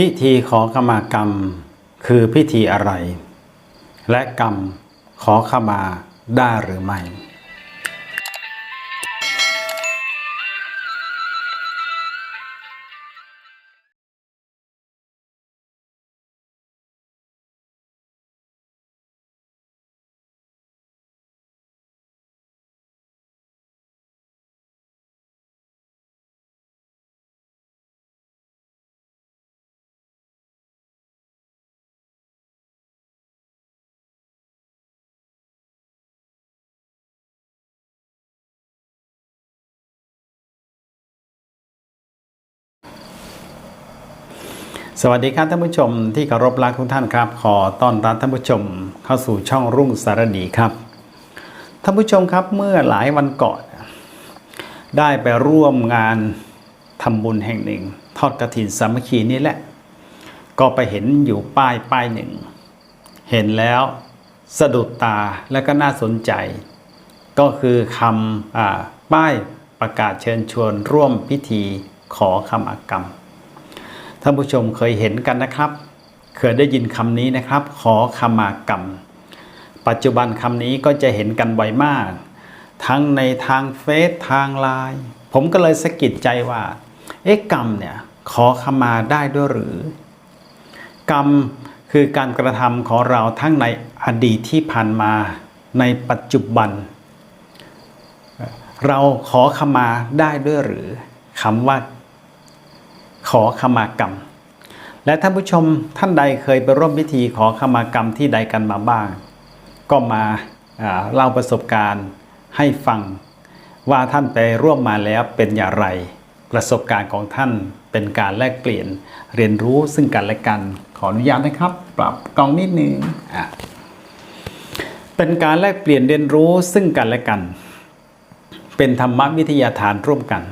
พิธีขอขมากรรมคือพิธีอะไร และกรรมขอขมาได้หรือไม่ สวัสดีครับท่านผู้ชมที่เคารพรักทุกท่านครับ ขอต้อนรับท่านผู้ชมเข้าสู่ช่องรุ่งสารดีครับ ท่านผู้ชมครับเมื่อหลายวันก่อน ได้ไปร่วมงานทำบุญแห่งหนึ่ง ทอดกระถินสามัคคีนี่แหละ ก็ไปเห็นอยู่ป้ายป้ายหนึ่ง เห็นแล้วสะดุดตาและก็น่าสนใจ ก็คือคำอป้ายประกาศเชิญชวนร่วมพิธีขอขมากรรม ท่านผู้ชมเคยเห็นกันนะครับ เคยได้ยินคำนี้นะครับ ขอขมากรรม ปัจจุบันคำนี้ก็จะเห็นกันบ่อยมาก ทั้งในทางเฟซทางไลน์ผมก็เลยสะกิดใจว่าเอ๊ะกรรมเนี่ยขอขมาได้ด้วยหรือ กรรมคือการกระทำของเราทั้งในอดีตที่ผ่านมาในปัจจุบัน เราขอขมาได้ด้วยหรือคำว่า ขอขมากรรม และท่านผู้ชมท่านใดเคยไปร่วมพิธีขอขมากรรมที่ใดกันมาบ้าง ก็มาเล่าประสบการณ์ให้ฟังว่าท่านไปร่วมมาแล้วเป็นอย่างไร ประสบการณ์ของท่านเป็นการแลกเปลี่ยนเรียนรู้ซึ่งกันและกัน ขออนุญาตนะครับ ปรับกล้องนิดนึงอะเป็นการแลกเปลี่ยนเรียนรู้ซึ่งกันและกัน เป็นธรรมวิทยาฐานร่วมกัน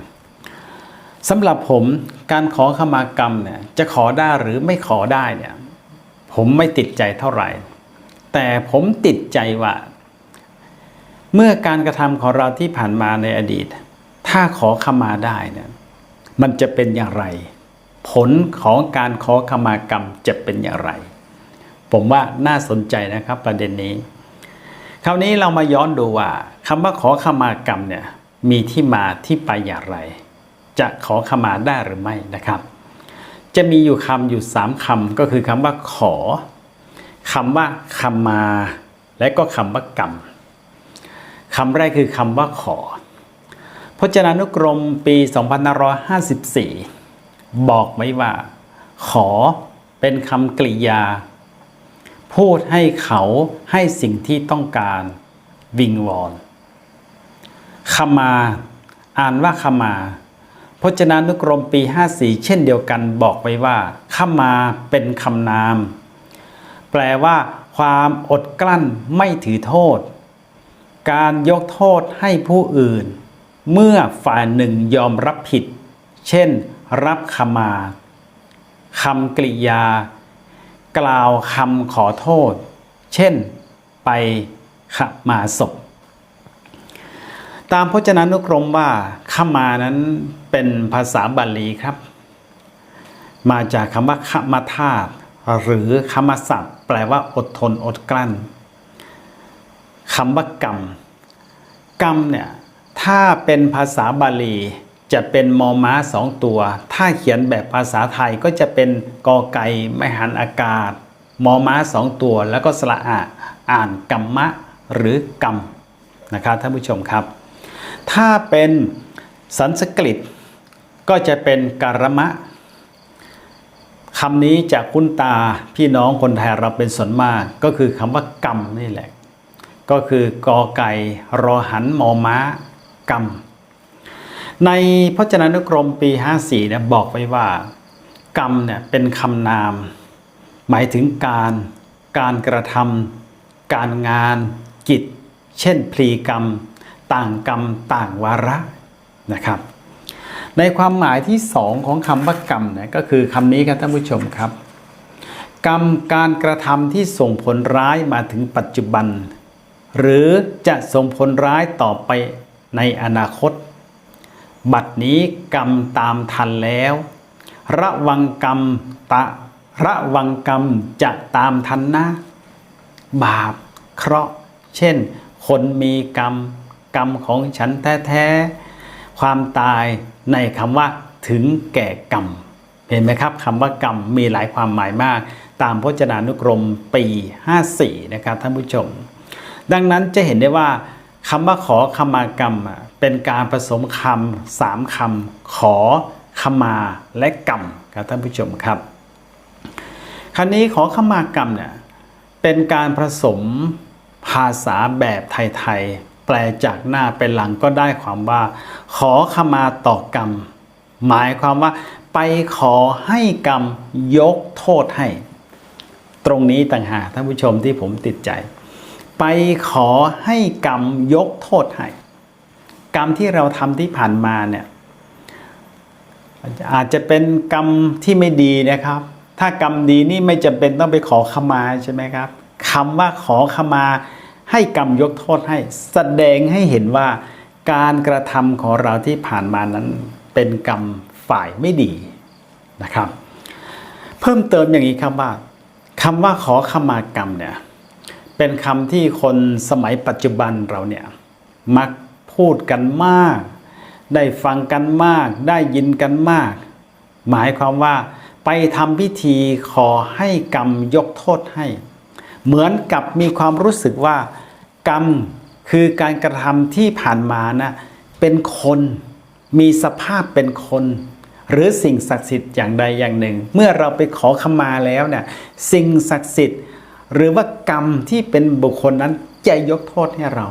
สำหรับผมการขอขมากรรมเนี่ยจะขอได้หรือไม่ขอได้เนี่ยผมไม่ติดใจเท่าไหร่ แต่ผมติดใจว่า เมื่อการกระทำของเราที่ผ่านมาในอดีต ถ้าขอขมาได้เนี่ยมันจะเป็นอย่างไร ผลของการขอขมากรรมจะเป็นอย่างไร ผมว่าน่าสนใจนะครับประเด็นนี้ คราวนี้เรามาย้อนดูว่าคำว่าขอขมากรรมเนี่ยมีที่มาที่ไปอย่างไร จะขอขมาได้หรือไม่นะครับ จะมีอยู่คำอยู่สามคำก็คือคำว่าขอคำว่าขมา และก็คำว่ากรรมคำแรกคือคำว่าขอ พจนานุกรมปี2554 บอกไว้ว่า ขอเป็นคำกริยา พูดให้เขาให้สิ่งที่ต้องการวิงวอนขมา อ่านว่าขมา พจนานุกรมปี 54 เช่นเดียวกันบอกไว้ว่าขมาเป็นคำนาม แปลว่า ความอดกลั้นไม่ถือโทษ การยกโทษให้ผู้อื่น เมื่อฝ่ายหนึ่งยอมรับผิด เช่น รับขมาคำกริยา กล่าวคำขอโทษ เช่น ไปขมาศพ ตามพจนานุกรมว่าขมานั้นเป็นภาษาบาลีครับ มาจากคำว่าขมาธาตุหรือคำศัพท์ แปลว่าอดทนอดกลั้นคำว่ากรรม กรรมเนี่ยถ้าเป็นภาษาบาลีจะเป็นมอม้าสองตัว ถ้าเขียนแบบภาษาไทยก็จะเป็นกอไก่ไม่หันอากาศ มอม้าสองตัว แล้วก็สระอาอ่านกรรมะหรือกรรมนะครับท่านผู้ชมครับ ถ้าเป็นสันสกฤตก็จะเป็นการมะคำนี้จะคุ้นตาพี่น้องคนไทยเราเป็นส่วนมาก ก็คือคำว่ากรรมนี่แหละ ก็คือกอไก่รอหันมอม้ากรรม ในพจนานุกรมปี 54เนี่ยบอกไว้ว่า กรรมเนี่ยเป็นคำนาม หมายถึงการ การกระทำการงาน กิจ เช่นพลีกรรม ต่างกรรมต่างวาระนะครับ ในความหมายที่สองของคำว่ากรรมเนี่ยก็คือคำนี้ครับท่านผู้ชมครับ กรรมการกระทำที่ส่งผลร้ายมาถึงปัจจุบัน หรือจะส่งผลร้ายต่อไปในอนาคต บัดนี้กรรมตามทันแล้ว ระวังกรรมตะระวังกรรมจะตามทันนะ บาปเคราะห์ เช่น คนมีกรรม กรรมของฉันแท้ๆความตายในคำว่าถึงแก่กรรม เห็นไหมครับคำว่ากรรมมีหลายความหมายมาก ตามพจนานุกรมปี 54 นะครับท่านผู้ชม ดังนั้นจะเห็นได้ว่าคำว่าขอขมากรรมเป็นการผสมคำสามคำขอขมาและกรรมครับท่านผู้ชมครับคราวนี้ขอขมากรรมเนี่ยเป็นการผสมภาษาแบบไทยๆ แปลจากหน้าเป็นหลังก็ได้ความว่า ขอขมาต่อกรรม หมายความว่า ไปขอให้กรรมยกโทษให้ ตรงนี้ต่างหากท่านผู้ชมที่ผมติดใจ ไปขอให้กรรมยกโทษให้ กรรมที่เราทำที่ผ่านมาเนี่ยอาจจะเป็นกรรมที่ไม่ดีนะครับ ถ้ากรรมดีนี่ไม่จำเป็นต้องไปขอขมาใช่ไหมครับคำว่าขอขมา ให้กรรมยกโทษให้ แสดงให้เห็นว่าการกระทำของเราที่ผ่านมานั้นเป็นกรรมฝ่ายไม่ดีนะครับ เพิ่มเติมอย่างนี้ครับว่าคำว่าขอขมากรรมเนี่ยเป็นคำที่คนสมัยปัจจุบันเราเนี่ยมักพูดกันมาก ได้ฟังกันมาก ได้ยินกันมาก หมายความว่าไปทำพิธีขอให้กรรมยกโทษให้ เหมือนกับมีความรู้สึกว่า กรรมคือการกระทำที่ผ่านมานะเป็นคนมีสภาพเป็นคน หรือสิ่งศักดิ์สิทธิ์อย่างใดอย่างหนึ่ง เมื่อเราไปขอขมาแล้วเนี่ยสิ่งศักดิ์สิทธิ์ หรือว่ากรรมที่เป็นบุคคลนั้นจะยกโทษให้เรา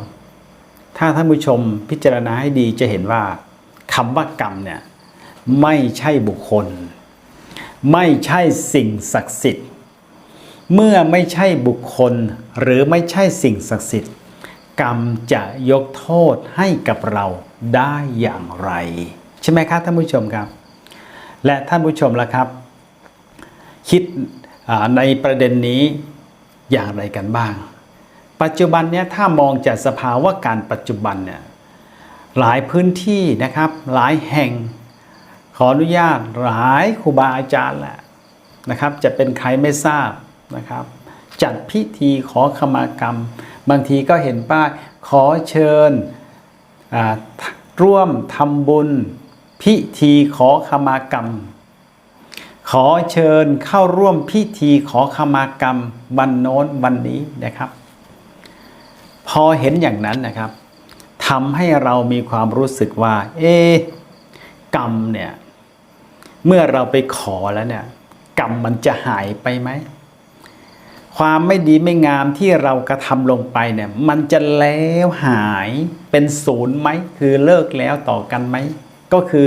ถ้าท่านผู้ชมพิจารณาให้ดีจะเห็นว่าคำว่ากรรมเนี่ยไม่ใช่บุคคล ไม่ใช่สิ่งศักดิ์สิทธิ์ เมื่อไม่ใช่บุคคลหรือไม่ใช่สิ่งศักดิ์สิทธิ์ กรรมจะยกโทษให้กับเราได้อย่างไร ใช่ไหมครับท่านผู้ชมครับ และท่านผู้ชมล่ะครับ คิดในประเด็นนี้อย่างไรกันบ้าง ปัจจุบันเนี้ยถ้ามองจากสภาวะการปัจจุบันเนี่ยหลายพื้นที่นะครับหลายแห่ง ขออนุญาตหลายครูบาอาจารย์แหละนะครับ จะเป็นใครไม่ทราบนะครับ จัดพิธีขอขมากรรม บางทีก็เห็นป้ายขอเชิญร่วมทำบุญ พิธีขอขมากรรม ขอเชิญเข้าร่วมพิธีขอขมากรรมวันโน้นวันนี้นะครับ พอเห็นอย่างนั้นนะครับทำให้เรามีความรู้สึกว่า เอะกรรมเนี่ย เมื่อเราไปขอแล้วเนี่ย กรรมมันจะหายไปไหม ความไม่ดีไม่งามที่เรากระทำลงไปเนี่ยมันจะแล้วหายเป็นศูนย์ไหมคือเลิกแล้วต่อกันไหมก็คือ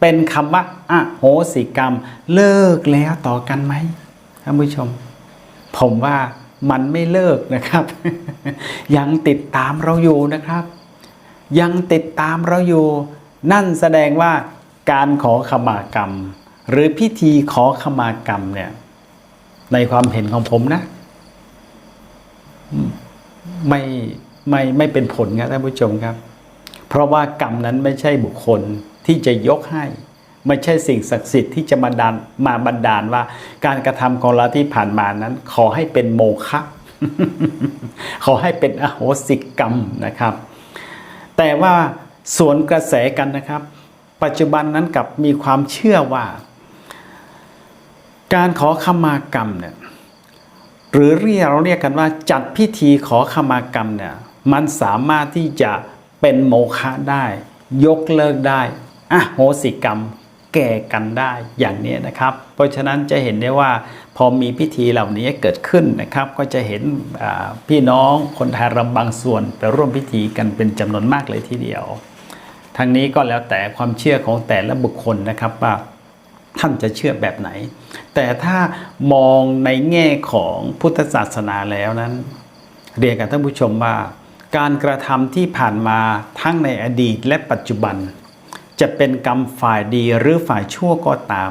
เป็นคำว่าอะโหสิกรรม เลิกแล้วต่อกันไหมท่านผู้ชม ผมว่ามันไม่เลิกนะครับ ยังติดตามเราอยู่นะครับ ยังติดตามเราอยู่ นั่นแสดงว่าการขอขมากรรม หรือพิธีขอขมากรรมเนี่ยในความเห็นของผมนะ ไม่ไม่ไม่เป็นผลครับท่านผู้ชมครับ เพราะว่ากรรมนั้นไม่ใช่บุคคลที่จะยกให้ ไม่ใช่สิ่งศักดิ์สิทธิ์ที่จะมาดันมาบันดาลว่า การกระทำของเราที่ผ่านมานั้น ขอให้เป็นโมฆะขอให้เป็นอโหสิกรรมนะครับ แต่ว่าสวนกระแสกันนะครับ ปัจจุบันนั้นกลับมีความเชื่อว่า การขอขมากรรมเนี่ย หรือเรียกเราเรียกกันว่าจัดพิธีขอขมากรรมเนี่ยมันสามารถที่จะเป็นโมฆะได้ ยกเลิกได้อะโหสิกรรมแก่กันได้อย่างนี้นะครับ เพราะฉะนั้นจะเห็นได้ว่าพอมีพิธีเหล่านี้เกิดขึ้นนะครับ ก็จะเห็นพี่น้องคนไทยราบางส่วนไปร่วมพิธีกันเป็นจำนวนมากเลยทีเดียวทางนี้ก็แล้วแต่ความเชื่อของแต่ละบุคคลนะครับว่า ท่านจะเชื่อแบบไหน แต่ถ้ามองในแง่ของพุทธศาสนาแล้วนั้น เรียนกับท่านผู้ชมว่า การกระทำที่ผ่านมาทั้งในอดีตและปัจจุบัน จะเป็นกรรมฝ่ายดีหรือฝ่ายชั่วก็ตาม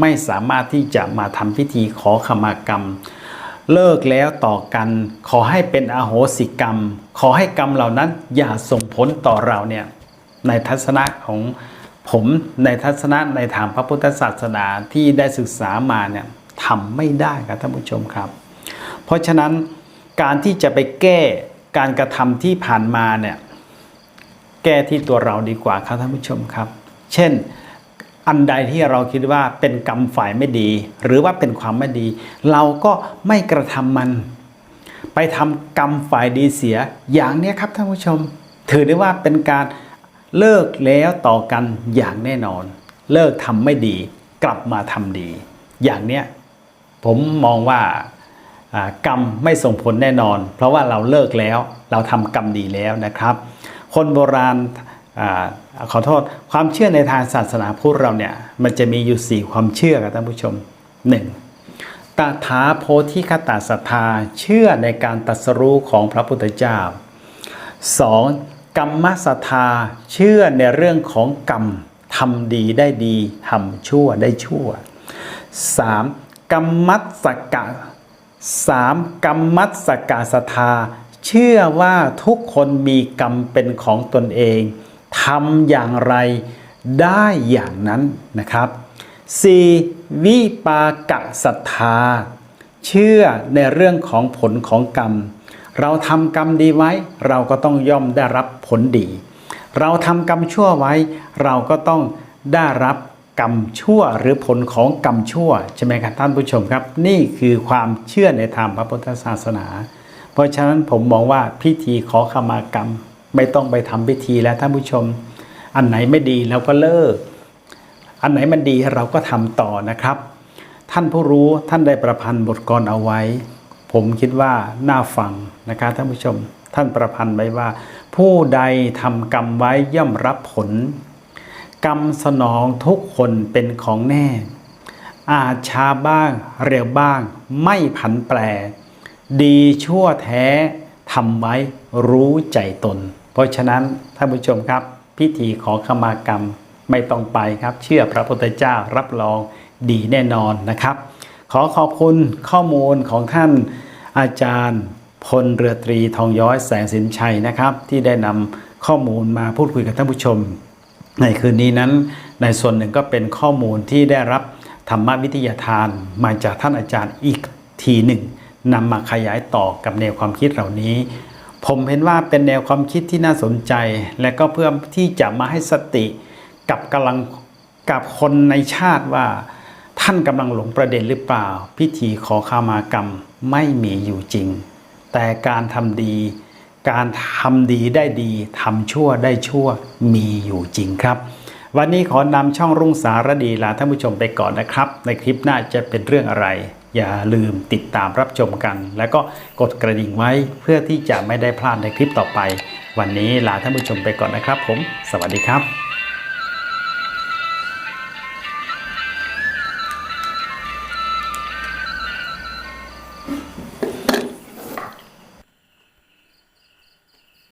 ไม่สามารถที่จะมาทำพิธีขอขมากรรม เลิกแล้วต่อกัน ขอให้เป็นอโหสิกรรม ขอให้กรรมเหล่านั้นอย่าส่งผลต่อเราเนี่ยในทัศนะของ ผมในทัศนะในทางพระพุทธศาสนาที่ได้ศึกษามาเนี่ยทำไม่ได้ครับท่านผู้ชมครับ เพราะฉะนั้นการที่จะไปแก้การกระทำที่ผ่านมาเนี่ยแก้ที่ตัวเราดีกว่าครับท่านผู้ชมครับ เช่นอันใดที่เราคิดว่าเป็นกรรมฝ่ายไม่ดี หรือว่าเป็นความไม่ดี เราก็ไม่กระทำมัน ไปทำกรรมฝ่ายดีเสียอย่างนี้ครับท่านผู้ชม ถือได้ว่าเป็นการ เลิกแล้วต่อกันอย่างแน่นอน เลิกทำไม่ดี กลับมาทำดี อย่างเนี้ยผมมองว่ากรรมไม่ส่งผลแน่นอน เพราะว่าเราเลิกแล้วเราทำกรรมดีแล้วนะครับ คนโบราณอาขอโทษความเชื่อในทางศาสนาพุทธเราเนี่ยมันจะมีอยู่ 4 ความเชื่อครับท่านผู้ชม 1. ตถาโพธิคตาศรัทธาเชื่อในการตรัสรู้ของพระพุทธเจ้า 2. กรรมศรัทธาเชื่อในเรื่องของกรรมทำดีได้ดีทำชั่วได้ชั่ว 3. กรรมัสกะ 3. กรรมัสกาศรัทธาเชื่อว่าทุกคนมีกรรมเป็นของตนเองทำอย่างไรได้อย่างนั้นนะครับ 4. วิปากะศรัทธา เชื่อในเรื่องของผลของกรรม เราทำกรรมดีไว้ เราก็ต้องย่อมได้รับผลดี เราทำกรรมชั่วไว้ เราก็ต้องได้รับกรรมชั่วหรือผลของกรรมชั่วใช่ไหมครับท่านผู้ชมครับ นี่คือความเชื่อในทางพระพุทธศาสนา เพราะฉะนั้นผมมองว่าพิธีขอขมากรรม ไม่ต้องไปทำพิธีแล้วท่านผู้ชม อันไหนไม่ดีเราก็เลิก อันไหนมันดีเราก็ทำต่อนะครับ ท่านผู้รู้ท่านได้ประพันธ์บทกลอนเอาไว้ ผมคิดว่าน่าฟังนะครับท่านผู้ชมท่านประพันธ์ไว้ว่า ผู้ใดทำกรรมไว้ย่อมรับผล กรรมสนองทุกคนเป็นของแน่ อาจช้าบ้างเร็วบ้าง ไม่ผันแปร ดีชั่วแท้ทำไว้รู้ใจตน เพราะฉะนั้นท่านผู้ชมครับ พิธีขอขมากรรมไม่ต้องไปครับ เชื่อพระพุทธเจ้ารับรองดีแน่นอนนะครับ อขอบคุณข้อมูลของท่านอาจารย์พลเรือตรีทองย้อยแสงสินชัยนะครับ ที่ได้นำข้อมูลมาพูดคุยกับท่านผู้ชม ในคืนนี้นั้น ในส่วนหนึ่งก็เป็นข้อมูลที่ได้รับธรรมวิทยาทานมาจากท่านอาจารย์อีกทีหนึ่งนำมาขยายต่อกับแนวความคิดเหล่านี้ ผมเห็นว่าเป็นแนวความคิดที่น่าสนใจ และก็เพื่อที่จะมาให้สติกับกำลังกับคนในชาติว่า ท่านกำลังหลงประเด็นหรือเปล่า พิธีขอขามากรรมไม่มีอยู่จริง แต่การทำดี การทำดีได้ดีทำชั่วได้ชั่วมีอยู่จริงครับ วันนี้ขอนำช่องรุ่งสารดีลาท่านผู้ชมไปก่อนนะครับ ในคลิปหน้าจะเป็นเรื่องอะไร อย่าลืมติดตามรับชมกัน แล้วก็กดกระดิ่งไว้เพื่อที่จะไม่ได้พลาดในคลิปต่อไป วันนี้ลาท่านผู้ชมไปก่อนนะครับ ผม สวัสดีครับ